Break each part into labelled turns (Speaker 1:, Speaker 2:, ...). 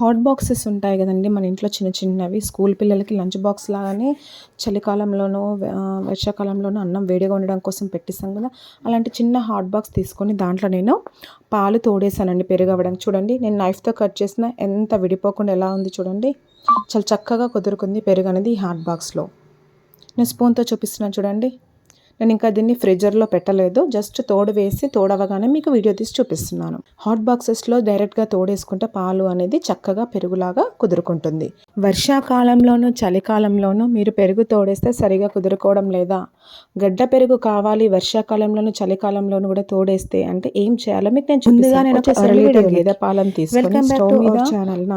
Speaker 1: Hot boxes ఉంటాయి కదండి మన ఇంట్లో చిన్న చిన్నవి. స్కూల్ పిల్లలకి లంచ్ బాక్స్ లాగానే చలికాలంలోనూ వర్షాకాలంలోనూ అన్నం వేడిగా ఉండడం కోసం పెట్టిస్తాం కదా. అలాంటి చిన్న హాట్ బాక్స్ తీసుకొని దాంట్లో నేను పాలు తోడేసానండి పెరుగు అవ్వడానికి చూడండి నేను నైఫ్తో కట్ చేసిన ఎంత విడిపోకుండా ఎలా ఉంది చూడండి. చాలా చక్కగా కుదురుకుంది పెరుగు అనేది ఈ హాట్ బాక్స్లో. నేను స్పూన్తో చూపిస్తున్నాను చూడండి. నేను ఇంకా దీన్ని ఫ్రిడ్జర్లో పెట్టలేదు. జస్ట్ తోడు వేసి తోడవగానే మీకు వీడియో తీసి చూపిస్తున్నాను. హాట్ బాక్సెస్లో డైరెక్ట్గా తోడేసుకుంటే పాలు అనేది చక్కగా పెరుగులాగా కుదురుకుంటుంది. వర్షాకాలంలోనూ చలికాలంలోనూ మీరు పెరుగు తోడేస్తే సరిగా కుదురుకోవడం లేదా? గడ్డ పెరుగు కావాలి వర్షాకాలంలోనూ చలికాలంలోనూ కూడా తోడేస్తే అంటే ఏం చేయాలో మీకు నేను ముందుగా నేను ఒక అర లీటర్ గేదె పాలను తీసుకొని స్టవ్ మీద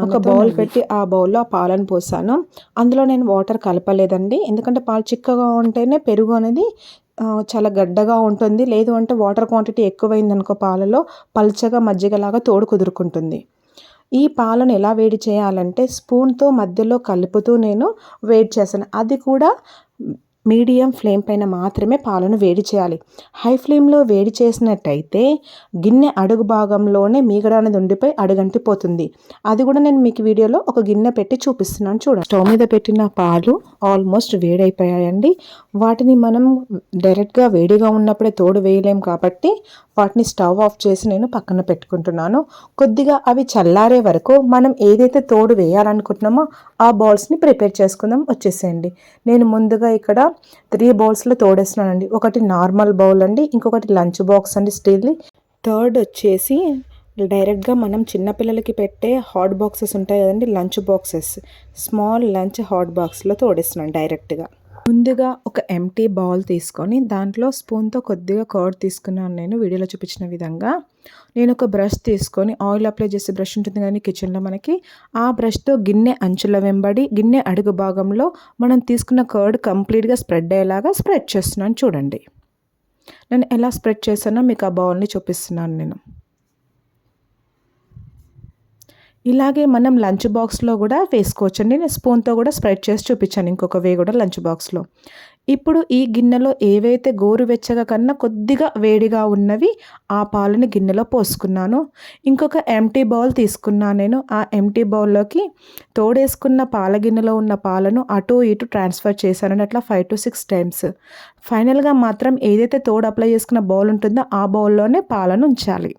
Speaker 1: ఒక బౌల్ పెట్టి ఆ బౌల్లో ఆ పాలను పోసాను. అందులో నేను వాటర్ కలపలేదండి. ఎందుకంటే పాలు చిక్కగా ఉంటేనే పెరుగు అనేది చాలా గడ్డగా ఉంటుంది. లేదు అంటే వాటర్ క్వాంటిటీ ఎక్కువైందనుకో పాలలో పల్చగా మజ్జిగలాగా తోడు కుదురుకుంటుంది. ఈ పాలను ఎలా వేడి చేయాలంటే స్పూన్తో మధ్యలో కలుపుతూ నేను వేడి చేశాను అది కూడా మీడియం ఫ్లేమ్ పైన మాత్రమే పాలను వేడి చేయాలి. హై ఫ్లేమ్లో వేడి చేసినట్టయితే గిన్నె అడుగు భాగంలోనే మీగడ అనేది ఉండిపోయి అడుగంటిపోతుంది అది కూడా నేను మీకు వీడియోలో ఒక గిన్నె పెట్టి చూపిస్తున్నాను చూడండి. స్టవ్ మీద పెట్టిన పాలు ఆల్మోస్ట్ వేడైపోయాయండి. వాటిని మనం డైరెక్ట్గా వేడిగా ఉన్నప్పుడే తోడు వేయలేం కాబట్టి వాటిని స్టవ్ ఆఫ్ చేసి నేను పక్కన పెట్టుకుంటున్నాను. కొద్దిగా అవి చల్లారే వరకు మనం ఏదైతే తోడు వేయాలనుకుంటున్నామో ఆ బౌల్స్ని ప్రిపేర్ చేసుకుందాం. వచ్చేసేయండి. నేను ముందుగా ఇక్కడ త్రీ బౌల్స్లో తోడేస్తున్నానండి. ఒకటి నార్మల్ బౌల్ అండి ఇంకొకటి లంచ్ బాక్స్ అండి స్టీల్ది థర్డ్ వచ్చేసి డైరెక్ట్గా మనం చిన్నపిల్లలకి పెట్టే హాట్ బాక్సెస్ ఉంటాయి కదండి lunch boxes small lunch hot బాక్స్లో తోడేస్తున్నాను డైరెక్ట్గా ముందుగా ఒక ఎంటీ బౌల్ తీసుకొని దాంట్లో స్పూన్తో కొద్దిగా కర్డ్ తీసుకున్నాను నేను. వీడియోలో చూపించిన విధంగా నేను ఒక బ్రష్ తీసుకొని ఆయిల్ అప్లై చేసే బ్రష్ ఉంటుంది కానీ కిచెన్లో మనకి. ఆ బ్రష్తో గిన్నె అంచుల వెంబడి గిన్నె అడుగు భాగంలో మనం తీసుకున్న కర్డ్ కంప్లీట్గా స్ప్రెడ్ అయ్యేలాగా స్ప్రెడ్ చేస్తున్నాను చూడండి. నేను ఎలా స్ప్రెడ్ చేశానో మీకు ఆ బౌల్ని చూపిస్తున్నాను నేను. ఇలాగే మనం లంచ్ బాక్స్లో కూడా వేసుకోవచ్చండి నేను స్పూన్తో కూడా స్ప్రెడ్ చేసి చూపించాను. ఇంకొక వే కూడా లంచ్ బాక్స్లో. ఇప్పుడు ఈ గిన్నెలో ఏవైతే గోరువెచ్చగా కన్నా కొద్దిగా వేడిగా ఉన్నవి ఆ పాలని గిన్నెలో పోసుకున్నాను. ఇంకొక ఎంటీ బౌల్ తీసుకున్నాను నేను. ఆ ఎంటీ బౌల్లోకి తోడేసుకున్న పాల గిన్నెలో ఉన్న పాలను అటు ఇటు ట్రాన్స్ఫర్ చేశాను. అట్లా ఫైవ్ టు సిక్స్ టైమ్స్ ఫైనల్గా మాత్రం ఏదైతే తోడు అప్లై చేసుకున్న బౌల్ ఉంటుందో ఆ బౌల్లోనే పాలను ఉంచాలి.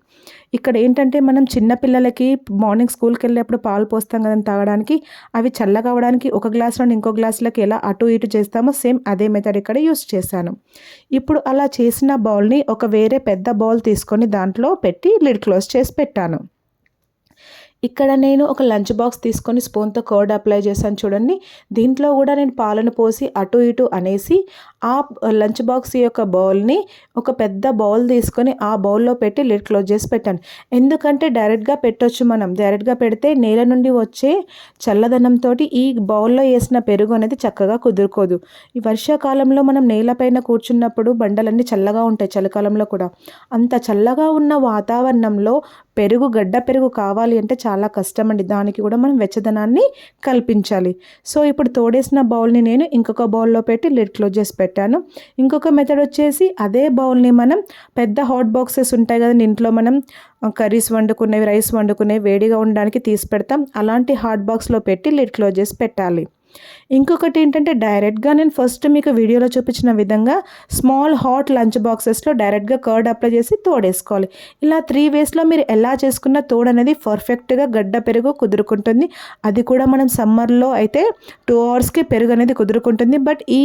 Speaker 1: ఇక్కడ ఏంటంటే మనం చిన్నపిల్లలకి మార్నింగ్ స్కూల్కి వెళ్ళేప్పుడు పాలు పోస్తాం కదా తాగడానికి. అవి చల్లగా అవడానికి ఒక నుండి ఇంకో గ్లాసులకి ఎలా అటు ఇటు చేస్తామో సేమ్ అదే మెథడ్ ఇక్కడ యూస్ చేశాను. ఇప్పుడు అలా చేసిన బౌల్ని ఒక వేరే పెద్ద బౌల్ తీసుకొని దాంట్లో పెట్టి లిడ్ క్లోజ్ చేసి పెట్టాను. ఇక్కడ నేను ఒక లంచ్ బాక్స్ తీసుకొని స్పూన్తో కర్డ్ అప్లై చేశాను చూడండి. దీంట్లో కూడా నేను పాలను పోసి అటు ఇటు అనేసి ఆ లంచ్ బాక్స్ యొక్క బౌల్ని ఒక పెద్ద బౌల్ తీసుకొని ఆ బౌల్లో పెట్టి లిడ్ క్లోజ్ చేసి పెట్టాను. ఎందుకంటే డైరెక్ట్గా పెట్టొచ్చు మనం. డైరెక్ట్గా పెడితే నేల నుండి వచ్చే చల్లదనంతో ఈ బౌల్లో వేసిన పెరుగు అనేది చక్కగా కుదురుకోదు. ఈ వర్షాకాలంలో మనం నేలపైన కూర్చున్నప్పుడు బండలన్నీ చల్లగా ఉంటాయి చలికాలంలో కూడా. అంత చల్లగా ఉన్న వాతావరణంలో పెరుగు గడ్డ పెరుగు కావాలి అంటే చాలా కష్టం అండి దానికి కూడా మనం వెచ్చదనాన్ని కల్పించాలి. సో ఇప్పుడు తోడేసిన బౌల్ని నేను ఇంకొక బౌల్లో పెట్టి లిడ్ క్లోజ్ చేసి పెట్టాను. ఇంకొక మెథడ్ వచ్చేసి అదే బౌల్ని మనం పెద్ద హాట్ బాక్సెస్ ఉంటాయి కదండి ఇంట్లో మనం కర్రీస్ వండుకునేవి రైస్ వండుకునేవి వేడిగా ఉండడానికి తీసి పెడతాం. అలాంటి హాట్ బాక్స్లో పెట్టి లిడ్ క్లోజ్ చేసి పెట్టాలి. ఇంకొకటి ఏంటంటే డైరెక్ట్గా నేను ఫస్ట్ మీకు వీడియోలో చూపించిన విధంగా స్మాల్ హాట్ లంచ్ బాక్సెస్లో డైరెక్ట్గా కర్డ్ అప్లై చేసి తోడేసుకోవాలి. ఇలా త్రీ వేస్లో మీరు ఎలా చేసుకున్న తోడు అనేది పర్ఫెక్ట్గా గడ్డ పెరుగు కుదురుకుంటుంది. అది కూడా మనం సమ్మర్లో అయితే టూ అవర్స్కి పెరుగు అనేది కుదురుకుంటుంది. బట్ ఈ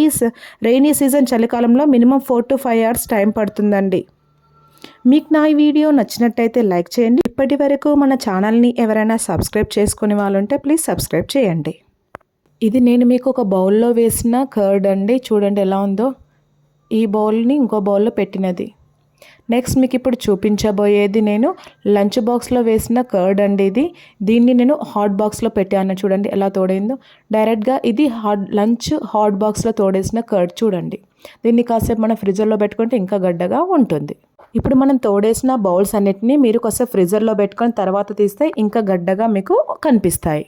Speaker 1: రెయినీ సీజన్ చలికాలంలో minimum four to five hours time పడుతుందండి. మీకు నా ఈ వీడియో నచ్చినట్టయితే లైక్ చేయండి. ఇప్పటి వరకు మన ఛానల్ని ఎవరైనా సబ్స్క్రైబ్ చేసుకునే వాళ్ళు ఉంటే ప్లీజ్ సబ్స్క్రైబ్ చేయండి. ఇది నేను మీకు ఒక బౌల్లో వేసిన కర్డ్ అండి. చూడండి ఎలా ఉందో. ఈ బౌల్ని ఇంకో బౌల్లో పెట్టినది. నెక్స్ట్ మీకు ఇప్పుడు చూపించబోయేది నేను లంచ్ బాక్స్లో వేసిన కర్డ్ అండి ఇది. దీన్ని నేను హాట్ బాక్స్లో పెట్టాను. చూడండి ఎలా తోడైందో. డైరెక్ట్గా ఇది హాట్ లంచ్ హాట్ బాక్స్లో తోడేసిన కర్డ్ చూడండి. దీన్ని కాసేపు మనం ఫ్రిజర్లో పెట్టుకుంటే ఇంకా గడ్డగా ఉంటుంది. ఇప్పుడు మనం తోడేసిన బౌల్స్ అన్నిటిని మీరు కాసేపు ఫ్రిజర్లో పెట్టుకొని తర్వాత తీస్తే ఇంకా గడ్డగా మీకు కనిపిస్తాయి.